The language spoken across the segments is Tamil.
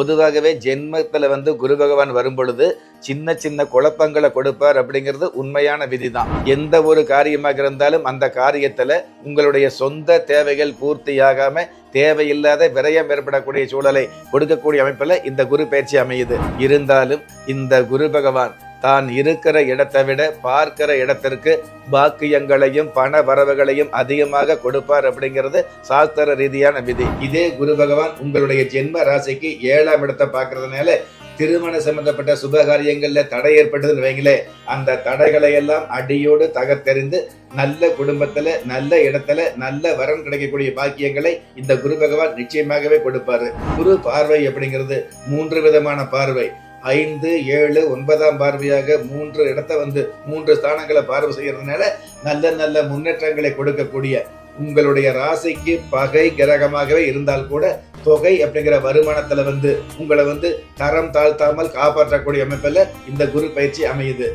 பொதுவாகவே ஜென்மத்தில் வந்து குரு பகவான் வரும் பொழுது சின்ன சின்ன குழப்பங்களை கொடுப்பார் அப்படிங்கிறது உண்மையான விதி தான் எந்த ஒரு காரியமாக இருந்தாலும் அந்த காரியத்தில் உங்களுடைய சொந்த தேவைகள் பூர்த்தியாகாம தேவையில்லாத விரயம் ஏற்படக்கூடிய சூழலை கொடுக்கக்கூடிய அமைப்பில் இந்த குரு பயிற்சி அமையுது. இருந்தாலும் இந்த குரு பகவான் தான் இருக்கிற இடத்தை விட பார்க்கிற இடத்திற்கு பாக்கியங்களையும் பண வரவுகளையும் அதிகமாக கொடுப்பார் அப்படிங்கிறது சாஸ்திர ரீதியான விதி. இதே குரு பகவான் உங்களுடைய ஜென்ம ராசிக்கு ஏழாம் இடத்தை பார்க்கறதுனால திருமண சம்பந்தப்பட்ட சுபகாரியங்கள்ல தடை ஏற்பட்டதுன்னு வைங்களே அந்த தடைகளை எல்லாம் அடியோடு தகர்த்தெறிந்து நல்ல குடும்பத்துல நல்ல இடத்துல நல்ல வரன் கிடைக்கக்கூடிய பாக்கியங்களை இந்த குரு பகவான் நிச்சயமாகவே கொடுப்பாரு. குரு பார்வை அப்படிங்கிறது மூன்று விதமான பார்வை. ஐந்து ஏழு ஒன்பதாம் பார்வையாக மூன்று இடத்த வந்து மூன்று ஸ்தானங்களை பார்வை செய்யறதுனால நல்ல நல்ல முன்னேற்றங்களை கொடுக்கக்கூடிய உங்களுடைய ராசிக்கு பகை கிரகமாகவே இருந்தால் கூட தொகை அப்படிங்கிற வருமானத்துல வந்து உங்களை வந்து தரம் தாழ்த்தாமல் காப்பாற்றக்கூடிய அமைப்பில் இந்த குரு பயிற்சி அமையுது.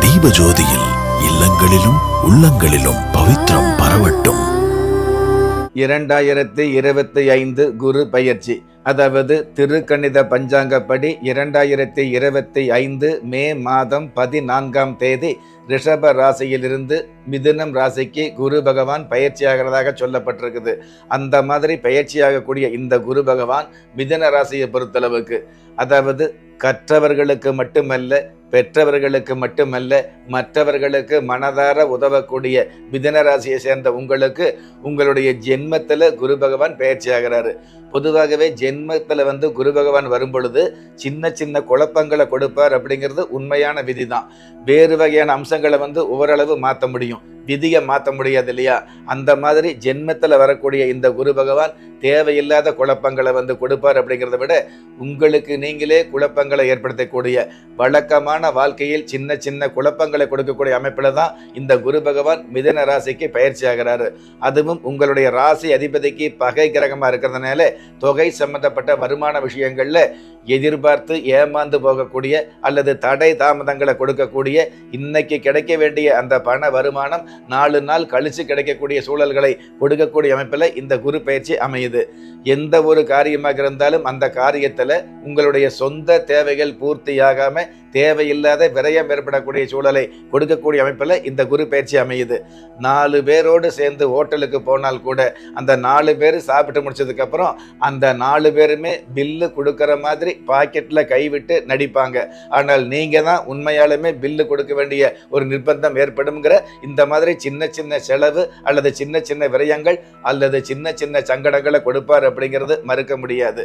தீபஜோதியில் இல்லங்களிலும் உள்ளங்களிலும் பவித்ரம் பரவட்டும். இரண்டாயிரத்தி இருபத்தி ஐந்து குரு பயிற்சி. அதாவது திருக்கணித பஞ்சாங்கப்படி இரண்டாயிரத்தி இருபத்தி ஐந்து மே மாதம் பதினான்காம் தேதி ரிஷப ராசியிலிருந்து மிதுனம் ராசிக்கு குரு பகவான் பயிற்சியாகிறதாக சொல்லப்பட்டிருக்குது. அந்த மாதிரி பயிற்சியாகக்கூடிய இந்த குரு பகவான் மிதுன ராசியை பொறுத்தளவுக்கு. அதாவது கற்றவர்களுக்கு மட்டுமல்ல பெற்றவர்களுக்கு மட்டுமல்ல மற்றவர்களுக்கு மனதார உதவக்கூடிய மிதன ராசியை சேர்ந்த உங்களுக்கு உங்களுடைய ஜென்மத்தில் குரு பகவான் பயிற்சியாகிறாரு பொதுவாகவே ஜென்மத்தில் வந்து குரு பகவான் வரும் பொழுது சின்ன சின்ன குழப்பங்களை கொடுப்பார் அப்படிங்கிறது உண்மையான விதி தான் வேறு வகையான அம்சங்களை வந்து ஓரளவு மாற்ற முடியும். விதியை மாற்ற முடியாது இல்லையா? அந்த மாதிரி ஜென்மத்தில் வரக்கூடிய இந்த குரு பகவான் தேவையில்லாத குழப்பங்களை வந்து கொடுப்பார் அப்படிங்கிறத விட உங்களுக்கு நீங்களே குழப்பங்களை ஏற்படுத்தக்கூடிய வழக்கமான வாழ்க்கையில் சின்ன சின்ன குழப்பங்களை கொடுக்கக்கூடிய அமைப்பில் தான் இந்த குரு பகவான் மிதன ராசிக்கு பயிற்சி ஆகிறாரு. அதுவும் உங்களுடைய ராசி அதிபதிக்கு பகை கிரகமாக இருக்கிறதுனால தொகை சம்பந்தப்பட்ட வருமான விஷயங்களில் எதிர்பார்த்து ஏமாந்து போகக்கூடிய அல்லது தடை தாமதங்களை கொடுக்கக்கூடிய இன்னைக்கு கிடைக்க வேண்டிய அந்த பண வருமானம் நாலு நாள் கழிச்சு கிடைக்கக்கூடிய சூழல்களை கொடுக்கக்கூடிய அமைப்பில் இந்த குரு பயிற்சி அமையுது. எந்த ஒரு காரியமாக இருந்தாலும் அந்த காரியத்தில் உங்களுடைய சொந்த தேவைகள் பூர்த்தியாகாம தேவையில்லாத விரயம் ஏற்படக்கூடிய சூழலை கொடுக்கக்கூடிய அமைப்பில் இந்த குரு பயிற்சி அமையுது. நாலு பேரோடு சேர்ந்து ஹோட்டலுக்கு போனால் கூட அந்த நாலு பேர் சாப்பிட்டு முடிச்சதுக்கப்புறம் அந்த நாலு பேருமே பில்லு கொடுக்குற மாதிரி பாக்கெட்டில் கைவிட்டு நடிப்பாங்க. ஆனால் நீங்கள் தான் உண்மையாலுமே பில்லு கொடுக்க வேண்டிய ஒரு நிர்பந்தம் ஏற்படுங்கிற இந்த மாதிரி சின்ன சின்ன செலவு அல்லது சின்ன சின்ன விரயங்கள் அல்லது சின்ன சின்ன சங்கடங்களை கொடுப்பார் அப்படிங்கிறது மறுக்க முடியாது.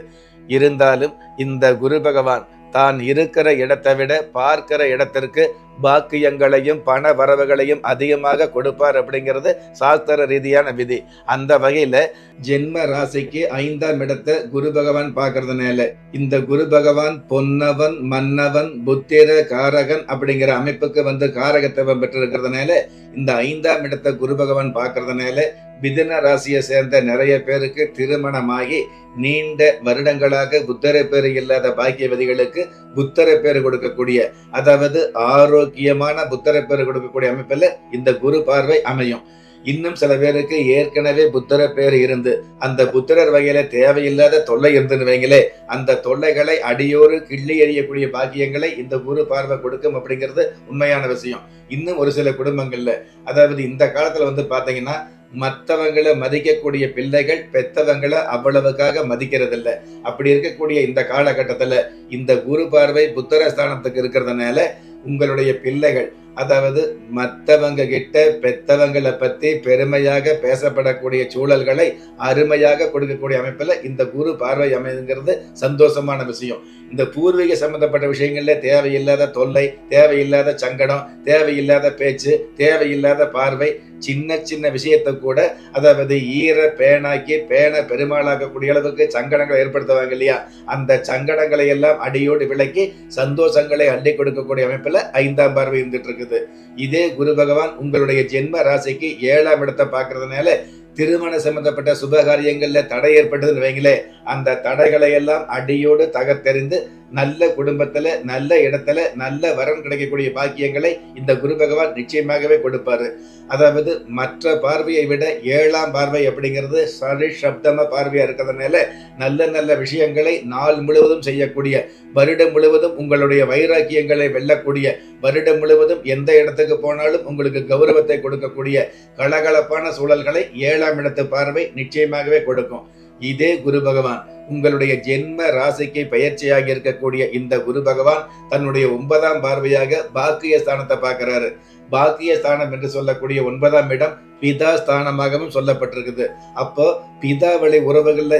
இருந்தாலும் இந்த குரு பகவான் தான் இருக்கிற இடத்தை விட பார்க்கிற இடத்திற்கு பாக்கியங்களையும் பண வரவுகளையும் அதிகமாக கொடுப்பார் அப்படிங்கிறது சாஸ்திர ரீதியான விதி. அந்த வகையில ஜென்ம ராசிக்கு ஐந்தாம் இடத்தை குரு பகவான் பார்க்கறதுனால இந்த குரு பகவான் பொன்னவன் மன்னவன் புத்திர காரகன் அப்படிங்கிற அமைப்புக்கு வந்து காரகத்துவம் பெற்றிருக்கிறதுனால இந்த ஐந்தாம் இடத்தை குரு பகவான் பார்க்கறதுனால மிதுன ராசியை சேர்ந்த நிறைய பேருக்கு திருமணமாகி நீண்ட வருடங்களாக புத்தர பேரு இல்லாத பாக்கியவதிகளுக்கு புத்தர பேரு கொடுக்கக்கூடிய அதாவது ஆரோ ஆரோக்கியமான புத்தரை பேர் கொடுக்கக்கூடிய அமைப்பில் இந்த குரு பார்வை அமையும். இன்னும் சில பேருக்கு ஏற்கனவே புத்தர பேர் இருந்து அந்த புத்திரர் வகையில தேவையில்லாத தொல்லை இருந்துன்னு வைங்களே அந்த தொல்லைகளை அடியோடு கிள்ளி எறியக்கூடிய பாக்கியங்களை இந்த குரு பார்வை கொடுக்கும் அப்படிங்கிறது உண்மையான விஷயம். இன்னும் ஒரு சில குடும்பங்கள்ல அதாவது இந்த காலத்துல வந்து பாத்தீங்கன்னா மற்றவங்களை மதிக்கக்கூடிய பிள்ளைகள் பெத்தவங்களை அவ்வளவுக்காக மதிக்கிறதில்ல. அப்படி இருக்கக்கூடிய இந்த காலகட்டத்துல இந்த குரு பார்வை புத்தரஸ்தானத்துக்கு இருக்கிறதுனால உங்களுடைய பிள்ளைகள். அதாவது மற்றவங்க கிட்ட பெத்தவங்களை பத்தி பெருமையாக பேசப்படக்கூடிய சூழல்களை அருமையாக கொடுக்கக்கூடிய அமைப்பில் இந்த குரு பார்வை அமைதுங்கிறது சந்தோஷமான விஷயம். இந்த பூர்வீக சம்பந்தப்பட்ட விஷயங்கள்ல தேவையில்லாத தொல்லை தேவையில்லாத சங்கடம் தேவையில்லாத பேச்சு தேவையில்லாத பார்வை சின்ன சின்ன விஷயத்தை கூட அதாவது ஈர பேனாக்கி பேனை பெருமாளாக்கக்கூடிய அளவுக்கு சங்கடங்களை ஏற்படுத்துவாங்க இல்லையா? அந்த சங்கடங்களை எல்லாம் அடியோடு விலக்கி சந்தோஷங்களை அள்ளி கொடுக்கக்கூடிய அமைப்பில் ஐந்தாம் பார்வை இருந்துட்டு இருக்குது. இதே குரு பகவான் உங்களுடைய ஜென்ம ராசிக்கு ஏழாம் இடத்தை பார்க்கறதுனால திருமண சம்பந்தப்பட்ட சுபகாரியங்கள்ல தடை ஏற்பட்டதுன்னு வைங்களே அந்த தடைகளை எல்லாம் அடியோடு தகர்த்தெறிந்து நல்ல குடும்பத்துல நல்ல இடத்துல நல்ல வரன் கிடைக்கக்கூடிய பாக்கியங்களை இந்த குரு பகவான் நிச்சயமாகவே கொடுப்பாரு. அதாவது மற்ற பார்வையை விட ஏழாம் பார்வை அப்படிங்கிறது சரி சப்தம பார்வையா இருக்கிறதுனால நல்ல நல்ல விஷயங்களை நாள் முழுவதும் செய்யக்கூடிய வருடம் முழுவதும் உங்களுடைய வைராக்கியங்களை வெல்லக்கூடிய வருடம் முழுவதும் எந்த இடத்துக்கு போனாலும் உங்களுக்கு கௌரவத்தை கொடுக்கக்கூடிய கலகலப்பான சூழல்களை ஏழாம் இடத்து பார்வை நிச்சயமாகவே கொடுக்கும். இதே குரு பகவான் உங்களுடைய ஜென்ம ராசிக்கு பயிற்சியாக இருக்கக்கூடிய இந்த குரு பகவான் தன்னுடைய ஒன்பதாம் பார்வையாக பாக்கிய ஸ்தானத்தை பார்க்கிறாரு. பாக்கிய ஸ்தானம் என்று சொல்லக்கூடிய ஒன்பதாம் இடம் பிதா ஸ்தானமாகவும் சொல்லப்பட்டிருக்குது. அப்போ பிதா வழி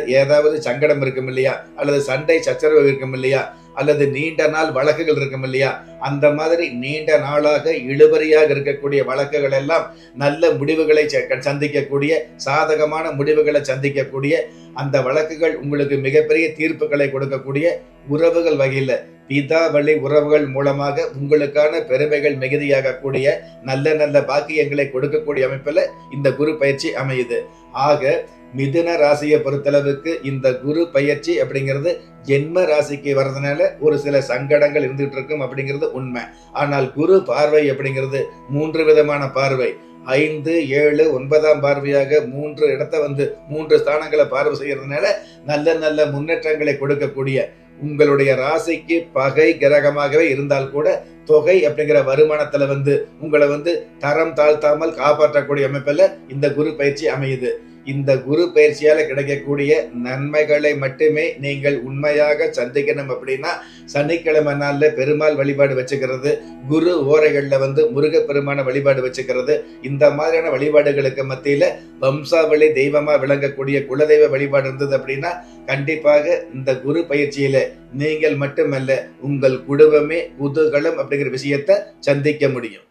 ஏதாவது சங்கடம் இருக்கும் இல்லையா? அல்லது சண்டை சச்சரவு இருக்கும் இல்லையா? அல்லது நீண்ட நாள் வழக்குகள் இருக்கும் இல்லையா? அந்த மாதிரி நீண்ட நாளாக இழுபறியாக இருக்கக்கூடிய வழக்குகள் எல்லாம் நல்ல முடிவுகளை ச- சந்திக்கக்கூடிய சாதகமான முடிவுகளை சந்திக்கக்கூடிய அந்த வழக்குகள் உங்களுக்கு மிகப்பெரிய தீர்ப்புகளை கொடுக்கக்கூடிய உறவுகள் வகையில் பிதா வழி உறவுகள் மூலமாக உங்களுக்கான பெருமைகள் மிகுதியாகக்கூடிய நல்ல நல்ல பாக்கியங்களை கொடுக்கக்கூடிய அமைப்பில் இந்த குரு பயிற்சி அமையுது. ஆக மிதுன ராசியை பொறுத்தளவுக்கு இந்த குரு பயிற்சி அப்படிங்கிறது ஜென்ம ராசிக்கு வர்றதுனால ஒரு சில சங்கடங்கள் இருந்துகிட்டு இருக்கும் அப்படிங்கிறது உண்மை. ஆனால் குரு பார்வை அப்படிங்கிறது மூன்று விதமான பார்வை. ஐந்து ஏழு ஒன்பதாம் பார்வையாக மூன்று இடத்த வந்து மூன்று ஸ்தானங்களை பார்வை செய்யறதுனால நல்ல நல்ல முன்னேற்றங்களை கொடுக்கக்கூடிய உங்களுடைய ராசிக்கு பகை கிரகமாகவே இருந்தால் கூட தொகை அப்படிங்கிற வருமானத்துல வந்து உங்களை வந்து தரம் தாழ்த்தாமல் காப்பாற்றக்கூடிய அமைப்பில் இந்த குரு பயிற்சி அமையுது. இந்த குரு பயிற்சியால கிடைக்கக்கூடிய நன்மைகளை மட்டுமே நீங்கள் உண்மையாக சந்திக்கணும் அப்படின்னா சனிக்கிழமை நாள்ல பெருமாள் வழிபாடு வச்சுக்கிறது குரு ஓரைகள்ல வந்து முருகப்பெருமான வழிபாடு வச்சுக்கிறது இந்த மாதிரியான வழிபாடுகளுக்கு மத்தியில வம்சாவளி தெய்வமா விளங்கக்கூடிய குலதெய்வ வழிபாடு இருந்தது அப்படின்னா கண்டிப்பாக இந்த குரு பயிற்சியில நீங்கள் மட்டுமல்ல உங்கள் குடும்பமே குதூகலம் அப்படிங்கிற விஷயத்தை சந்திக்க முடியும்.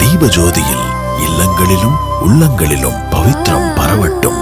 தீபஜோதியில் இல்லங்களிலும் உள்ளங்களிலும் பவித்திரம் பரவட்டும்.